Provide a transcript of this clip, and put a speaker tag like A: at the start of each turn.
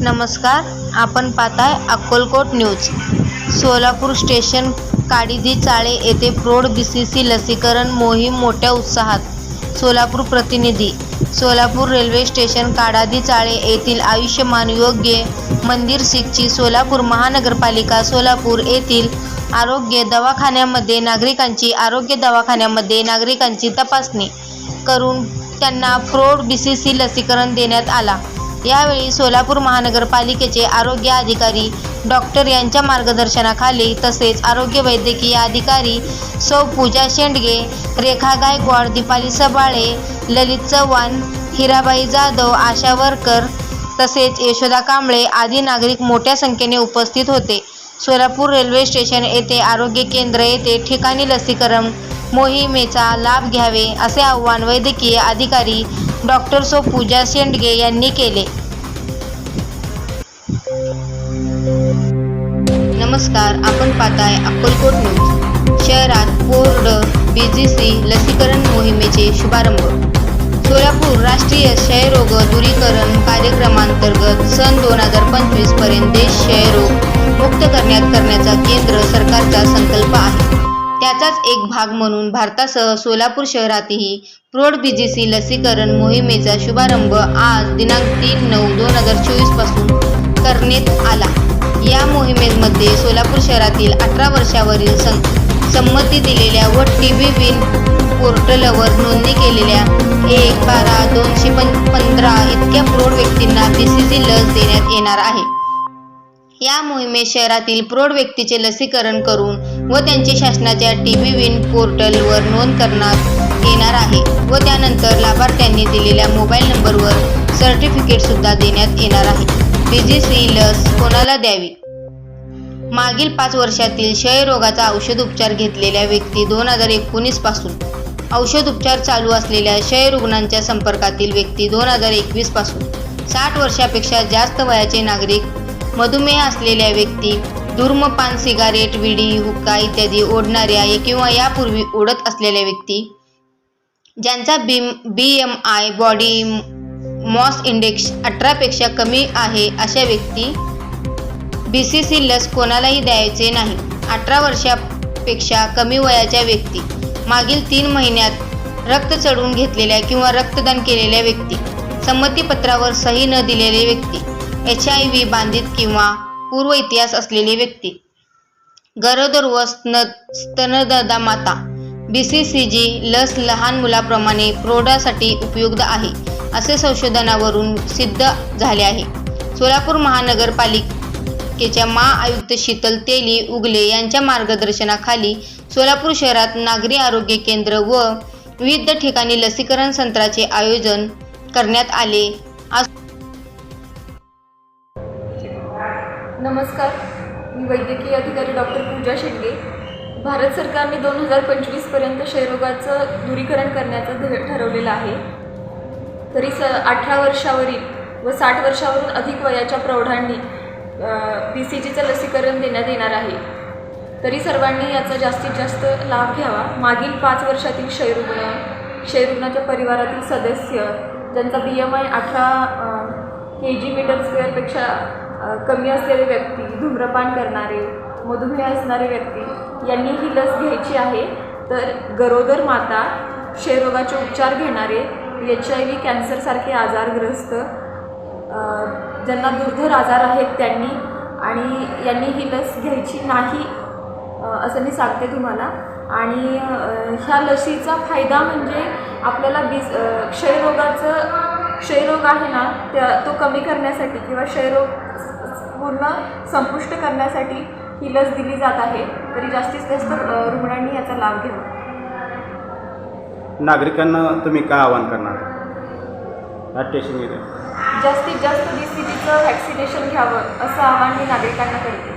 A: नमस्कार आपण पाहताय अक्कलकोट न्यूज. सोलापूर स्टेशन काडिदी चाळे येथे प्रौढ बी सी सी लसीकरण मोहीम मोठ्या उत्साहात. सोलापूर प्रतिनिधी सोलापूर रेल्वे स्टेशन काडादी चाळे येथील आयुष्यमान योग्य मंदिर सिखची सोलापूर महानगरपालिका सोलापूर येथील आरोग्य दवाखान्यामध्ये नागरिकांची आरोग्य दवाखान्यामध्ये नागरिकांची तपासणी करून त्यांना प्रौढ बी सी सी लसीकरण देण्यात आला. यावेळी सोलापूर महानगरपालिकेचे आरोग्य अधिकारी डॉक्टर यांच्या मार्गदर्शनाखाली तसेच आरोग्य वैद्यकीय अधिकारी सौ पूजा शेंडगे रेखा गायकवाड दीपाली सबाळे ललित चव्हाण हिराबाई जाधव आशा वरकर तसेच यशोदा कांबळे आदी नागरिक मोठ्या संख्येने उपस्थित होते. सोलापूर रेल्वे स्टेशन येथे आरोग्य केंद्र येथे ठिकाणी लसीकरण मोहिमेचा लाभ घ्यावे असे आवाहन वैद्यकीय अधिकारी डॉक्टर सो पूजा शेंडगे यांनी केले. नमस्कार आपण पाहताय अक्कलकोट न्यूज. शहरात कोर्ड बी जी सी लसीकरण मोहिमेचे शुभारंभ. सोलापूर राष्ट्रीय क्षयरोग दूरीकरण कार्यक्रमांतर्गत सन दोन हजार पंचवीसपर्यंत देश क्षयरोग मुक्त करण्यात करण्याचा केंद्र सरकारचा संकल्प आहे. त्याचाच एक भाग म्हणून भारतासह सोलापूर शहरातही प्रौढ बी जी सी लसीकरण मोहिमेचा शुभारंभ आज दिनांक तीन नऊ दोन हजार चोवीसपासून करण्यात आला. या मोहिमेमध्ये सोलापूर शहरातील अठरा वर्षावरील सं संमती दिलेल्या व टी व्ही विन पोर्टलवर नोंदणी केलेल्या एक बारा दोनशे पंधरा इतक्या प्रौढ व्यक्तींना बी सी सी लस देण्यात येणार आहे. या मोहिमेत शहरातील प्रौढ व्यक्तीचे लसीकरण करून व त्यांची शासनाच्या टी व्ही विन पोर्टलवर नोंद करण्यात येणार आहे. व त्यानंतर लाभार्थ्यांनी दिलेल्या मोबाईल नंबरवर सर्टिफिकेट सुद्धा देण्यात येणार आहे. बीजीसी सी लस कोणाला द्यावी? मागील पाच वर्षातील क्षयरोगाचा औषध उपचार घेतलेल्या व्यक्ती दोन हजार एकोणीसपासून. औषध उपचार चालू असलेल्या क्षयरुग्णांच्या संपर्कातील व्यक्ती दोन हजार एकवीसपासून. साठ वर्षापेक्षा जास्त वयाचे नागरिक मधुमेह असलेल्या व्यक्ती धूर्मपान सिगारेट विडी हुक्का इत्यादी ओढणाऱ्या किंवा यापूर्वी ओढत असलेल्या व्यक्ती ज्यांचा B B M I body mass index अठरापेक्षा कमी आहे अशा व्यक्ती बी सी सी लस कोणालाही द्यायचे नाही. अठरा वर्षापेक्षा कमी वयाच्या व्यक्ती मागील तीन महिन्यात रक्त चढवून घेतलेल्या किंवा रक्तदान केलेल्या व्यक्ती संमतीपत्रावर सही न दिलेले व्यक्ती. एच आय व्ही बाधित किंवा पूर्व इतिहास असलेली व्यक्ती. गरोदर व स्तन स्तनदा माता. बी सी सी जी लस लहान मुलाप्रमाणे प्रौढासाठी उपयुक्त आहे असे संशोधनावरून सिद्ध झाले आहे. सोलापूर महानगरपालिकेच्या महाआयुक्त शीतल तेली उगले यांच्या मार्गदर्शनाखाली सोलापूर शहरात नागरी आरोग्य केंद्र व विविध ठिकाणी लसीकरण सत्राचे आयोजन करण्यात आले.
B: नमस्कार. मी वैद्यकीय अधिकारी डॉक्टर पूजा शेंडगे भारत सरकारने दोन हजार पंचवीसपर्यंत क्षयरोगाचं दूरीकरण करण्याचं ध्येय ठरवलेलं आहे. तरी स अठरा वर्षावरील व साठ वर्षावरून अधिक वयाच्या प्रौढांनी पी सी जीचं लसीकरण देण्यात येणार आहे. तरी सर्वांनी याचा जास्तीत जास्त लाभ घ्यावा. मागील पाच वर्षातील क्षयरुग्ण क्षयरुग्णाच्या परिवारातील सदस्य ज्यांचा बी एम आय अठरा के जी मीटर स्क्वेअरपेक्षा कमी असलेले व्यक्ती धूम्रपान करणारे मधुमेह असणारे व्यक्ती यांनी ही लस घ्यायची आहे. तर गरोदर माता क्षयरोगाचे उपचार घेणारे एच आय व्ही कॅन्सरसारखे आजारग्रस्त ज्यांना दुर्धर आजार आहेत त्यांनी आणि यांनी ही लस घ्यायची नाही असं मी सांगते तुम्हाला. आणि ह्या लसीचा फायदा म्हणजे आपल्याला बीज क्षयरोगाचं क्षयरोग आहे ना त्या तो कमी करण्यासाठी किंवा क्षयरोग पूर्ण संपुष्ट करण्यासाठी ही लस दिली जात आहे. तरी जास्तीत जास्त रुग्णांनी याचा लाभ घ्यावा.
C: नागरिकांना तुम्ही काय आवाहन करणार?
B: जास्तीत जास्त बी सी व्हॅक्सिनेशन घ्यावं असं आवाहन मी नागरिकांना करते.